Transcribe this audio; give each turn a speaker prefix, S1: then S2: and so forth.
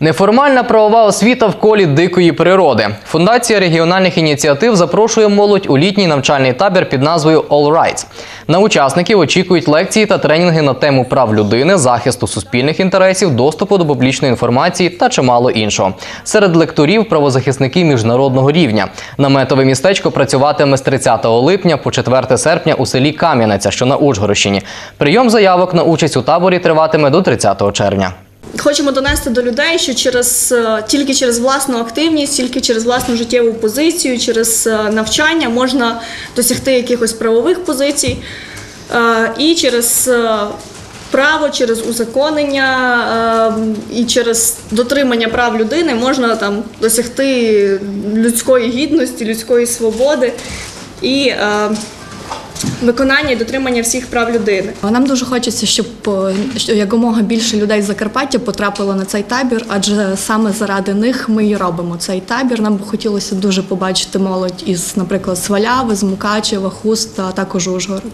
S1: Неформальна правова освіта в колі дикої природи. Фундація регіональних ініціатив запрошує молодь у літній навчальний табір під назвою All Rights. На учасників очікують лекції та тренінги на тему прав людини, захисту суспільних інтересів, доступу до публічної інформації та чимало іншого. Серед лекторів правозахисники міжнародного рівня. Наметове містечко працюватиме з 30 липня по 4 серпня у селі Кам'янеця, що на Ужгородщині. Прийом заявок на участь у таборі триватиме до 30 червня.
S2: Хочемо донести до людей, що через е, тільки через власну активність, тільки через власну життєву позицію, через е, навчання можна досягти якихось правових позицій, Е, і через право, через узаконення і через дотримання прав людини можна там досягти людської гідності, людської свободи. І виконання і дотримання всіх прав людини.
S3: Нам дуже хочеться, щоб е, якомога більше людей з Закарпаття потрапило на цей табір, адже саме заради них ми і робимо цей табір. Нам би хотілося дуже побачити молодь із, наприклад, Сваляви, з Мукачева, Хуста, а також Ужгород.